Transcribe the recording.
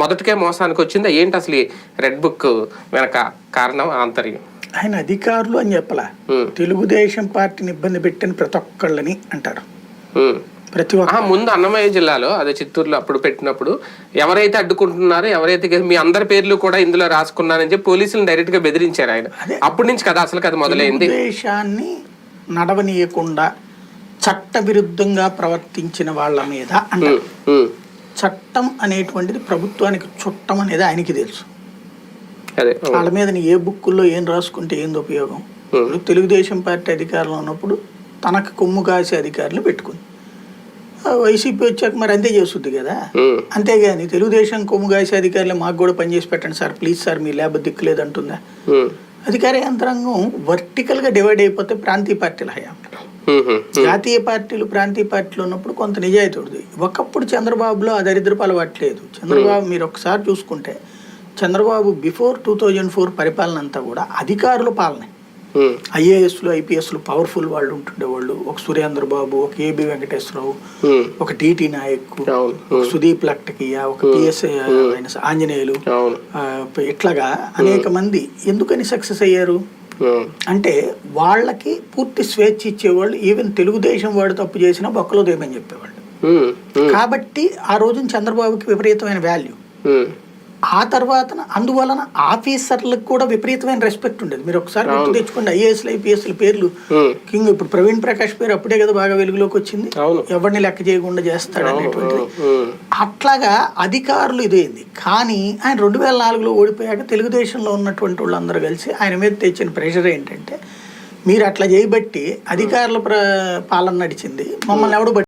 మొదటికే మోసానికి వచ్చిందా ఏంటి అసలు రెడ్ బుక్ వెనక కారణం ఆంతర్యం? ఆయన అధికారులు అని చెప్పలా. తెలుగుదేశం పార్టీని ఇబ్బంది పెట్టిన ప్రతి ఒక్కళ్ళని అంటారు. ప్రతి ఒక్క ముందు అన్నమయ్య జిల్లాలో అదే చిత్తూరులో అప్పుడు పెట్టినప్పుడు ఎవరైతే అడ్డుకుంటున్నారో ఎవరైతే మీ అందరి పేర్లు కూడా ఇందులో రాసుకున్నారని చెప్పి పోలీసులను డైరెక్ట్గా బెదిరించారు ఆయన. అప్పటి నుంచి కదా అసలు కదా మొదలైంది? తెలుగుదేశాన్ని నడవనీయకుండా చట్ట విరుద్ధంగా ప్రవర్తించిన వాళ్ళ మీద అంటారు. చట్టం అనేటువంటిది ప్రభుత్వానికి చుట్టం అనేది ఆయనకి తెలుసు. వాళ్ళ మీద ఏ బుక్కుల్లో ఏం రాసుకుంటే ఏంది ఉపయోగం? ఇప్పుడు తెలుగుదేశం పార్టీ అధికారంలో ఉన్నప్పుడు తనకు కొమ్ము కాసే అధికారులు పెట్టుకుంది. వైసీపీ వచ్చాక మరి అంతే చేస్తుంది కదా? అంతేగాని తెలుగుదేశం కొమ్ము కాసే అధికారులు మాకు కూడా పనిచేసి పెట్టండి సార్ ప్లీజ్ సార్ మీ ల్యాబ్ దిక్కులేదు అంటుందా ఉమ్, అధికార యంత్రాంగం వర్టికల్గా డివైడ్ అయిపోతే ప్రాంతీయ పార్టీల హయాం. జాతీయ పార్టీలు ప్రాంతీయ పార్టీలు ఉన్నప్పుడు కొంత నిజాయితీ ఉంటుంది ఒకప్పుడు చంద్రబాబులో ఆ దరిద్రపు అలవాట్లేదు చంద్రబాబు మీరు ఒకసారి చూసుకుంటే Chandrababu before two thousand four పరిపాలన అంతా కూడా అధికారుల పాలనే. ఐఏఎస్లు ఐపీఎస్లు పవర్ఫుల్ వాళ్ళు ఉంటుండేవాళ్ళు. ఒక సురేంద్ర బాబు ఒక ఏబి వెంకటేశ్వరరావు ఒక డిటి నాయక్ సుదీప్ లక్టకియా ఒక పిఎస్ఐ ఆయన ఆంజనేయులు. ఇట్లాగా అనేక మంది. ఎందుకని సక్సెస్ అయ్యారు? అంటే వాళ్ళకి పూర్తి స్వేచ్ఛ ఇచ్చేవాళ్ళు ఈవెన్ తెలుగుదేశం వాడు తప్పు చేసినా బొక్కలో దేమని చెప్పేవాళ్ళు. కాబట్టి ఆ రోజున చంద్రబాబుకి విపరీతమైన వాల్యూ ఆ తర్వాత అందువలన ఆఫీసర్లకు కూడా విపరీతమైన రెస్పెక్ట్ ఉండేది. మీరు ఒకసారి గుర్తు తెచ్చుకోండి ఐఏఎస్లు ఐపీఎస్ల పేర్లు. కింగ్ ఇప్పుడు ప్రవీణ్ ప్రకాష్ పేరు అప్పుడే కదా బాగా వెలుగులోకి వచ్చింది. ఎవరిని లెక్క చేయకుండా చేస్తాడు అనేటువంటిది. అట్లాగా అధికారులు ఇదేంది. కానీ ఆయన రెండు వేల నాలుగులో ఓడిపోయాక తెలుగుదేశంలో ఉన్నటువంటి వాళ్ళందరూ కలిసి ఆయన మీద తెచ్చిన ప్రెషర్ ఏంటంటే మీరు అట్లా చేయబట్టి అధికారుల పాలన నడిచింది. మమ్మల్ని ఎవడు